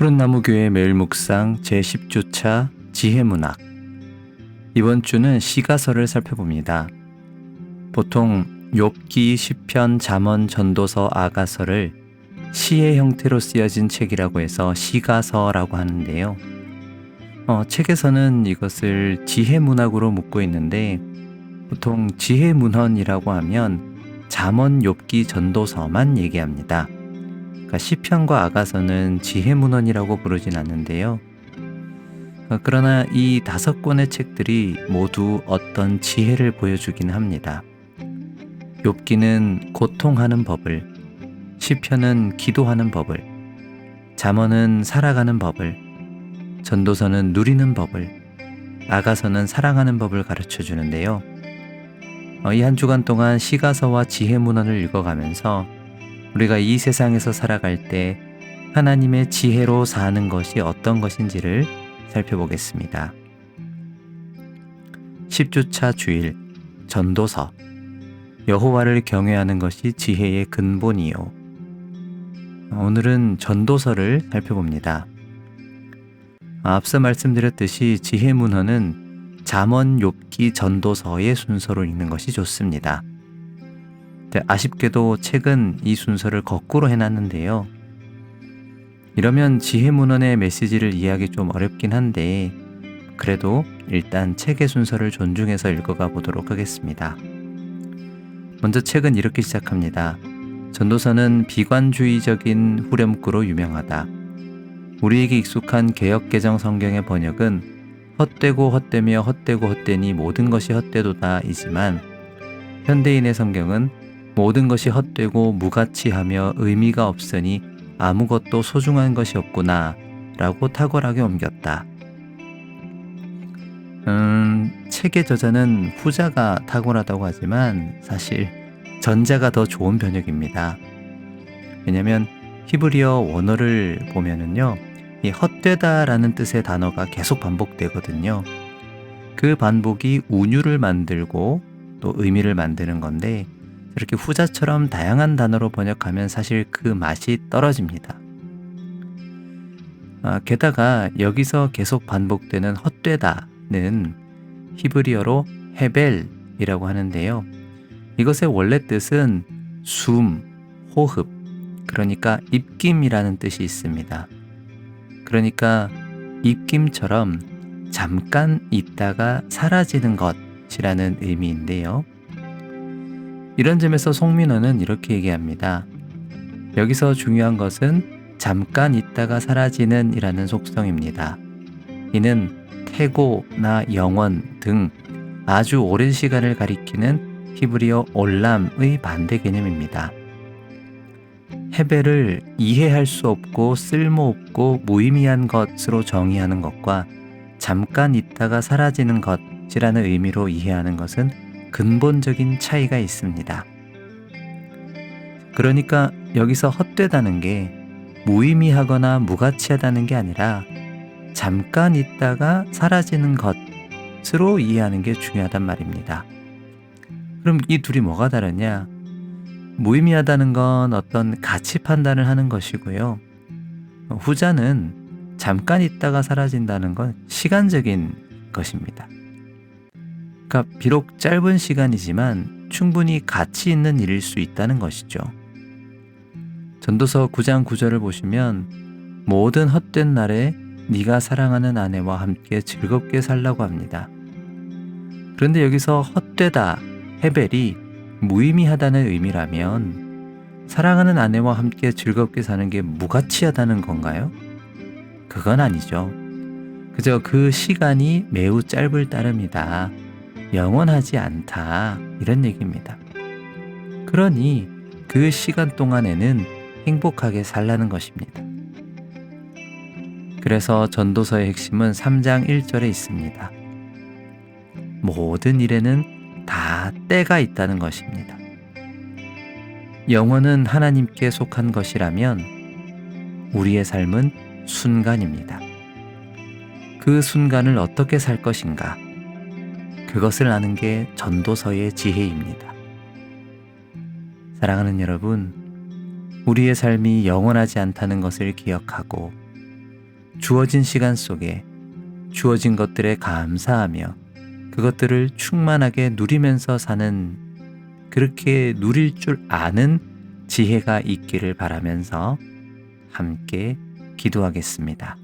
푸른나무 교회 매일 묵상 제10주차 지혜문학 이번 주는 시가서를 살펴봅니다. 보통 욥기, 시편, 잠언, 전도서, 아가서를 시의 형태로 쓰여진 책이라고 해서 시가서라고 하는데요. 어, 책에서는 이것을 지혜문학으로 묻고 있는데 보통 지혜문헌이라고 하면 잠언, 욥기, 전도서만 얘기합니다. 그러니까 시편과 아가서는 지혜문헌이라고 부르진 않는데요. 어, 그러나 이 다섯 권의 책들이 모두 어떤 지혜를 보여주긴 합니다. 욥기는 고통하는 법을, 시편은 기도하는 법을, 잠언은 살아가는 법을, 전도서는 누리는 법을, 아가서는 사랑하는 법을 가르쳐 주는데요. 어, 이한 주간 동안 시가서와 지혜문헌을 읽어가면서 우리가 이 세상에서 살아갈 때 하나님의 지혜로 사는 것이 어떤 것인지를 살펴보겠습니다. 10주차 주일 전도서 여호와를 경외하는 것이 지혜의 근본이요. 오늘은 전도서를 살펴봅니다. 앞서 말씀드렸듯이 지혜 문헌은 잠언 욥기 전도서의 순서로 읽는 것이 좋습니다. 네, 아쉽게도 책은 이 순서를 거꾸로 해놨는데요. 이러면 지혜문헌의 메시지를 이해하기 좀 어렵긴 한데, 그래도 일단 책의 순서를 존중해서 읽어가 보도록 하겠습니다. 먼저 책은 이렇게 시작합니다. 전도서는 비관주의적인 후렴구로 유명하다. 우리에게 익숙한 개혁개정 성경의 번역은 헛되고 헛되며 헛되고 헛되니 모든 것이 헛되도다이지만 현대인의 성경은 모든 것이 헛되고 무가치하며 의미가 없으니 아무것도 소중한 것이 없구나 라고 탁월하게 옮겼다. 음, 책의 저자는 후자가 탁월하다고 하지만 사실 전자가 더 좋은 번역입니다. 왜냐면 히브리어 원어를 보면은요, 이 헛되다라는 뜻의 단어가 계속 반복되거든요. 그 반복이 운유를 만들고 또 의미를 만드는 건데 이렇게 후자처럼 다양한 단어로 번역하면 사실 그 맛이 떨어집니다. 아, 게다가 여기서 계속 반복되는 헛되다는 히브리어로 헤벨이라고 하는데요. 이것의 원래 뜻은 숨, 호흡, 그러니까 입김이라는 뜻이 있습니다. 그러니까 입김처럼 잠깐 있다가 사라지는 것이라는 의미인데요. 이런 점에서 송민호는 이렇게 얘기합니다. 여기서 중요한 것은 잠깐 있다가 사라지는 이라는 속성입니다. 이는 태고나 영원 등 아주 오랜 시간을 가리키는 히브리어 올람의 반대 개념입니다. 헤벨을 이해할 수 없고 쓸모없고 무의미한 것으로 정의하는 것과 잠깐 있다가 사라지는 것이라는 의미로 이해하는 것은 근본적인 차이가 있습니다. 그러니까 여기서 헛되다는 게 무의미하거나 무가치하다는 게 아니라 잠깐 있다가 사라지는 것으로 이해하는 게 중요하단 말입니다. 그럼 이 둘이 뭐가 다르냐? 무의미하다는 건 어떤 가치 판단을 하는 것이고요. 후자는 잠깐 있다가 사라진다는 건 시간적인 것입니다. 그러니까 비록 짧은 시간이지만 충분히 가치 있는 일일 수 있다는 것이죠. 전도서 9장 9절을 보시면 모든 헛된 날에 네가 사랑하는 아내와 함께 즐겁게 살라고 합니다. 그런데 여기서 헛되다, 헤벨이 무의미하다는 의미라면 사랑하는 아내와 함께 즐겁게 사는 게 무가치하다는 건가요? 그건 아니죠. 그저 그 시간이 매우 짧을 따름이다. 영원하지 않다. 이런 얘기입니다. 그러니 그 시간 동안에는 행복하게 살라는 것입니다. 그래서 전도서의 핵심은 3장 1절에 있습니다. 모든 일에는 다 때가 있다는 것입니다. 영혼은 하나님께 속한 것이라면 우리의 삶은 순간입니다. 그 순간을 어떻게 살 것인가? 그것을 아는 게 전도서의 지혜입니다. 사랑하는 여러분, 우리의 삶이 영원하지 않다는 것을 기억하고 주어진 시간 속에 주어진 것들에 감사하며 그것들을 충만하게 누리면서 사는 그렇게 누릴 줄 아는 지혜가 있기를 바라면서 함께 기도하겠습니다.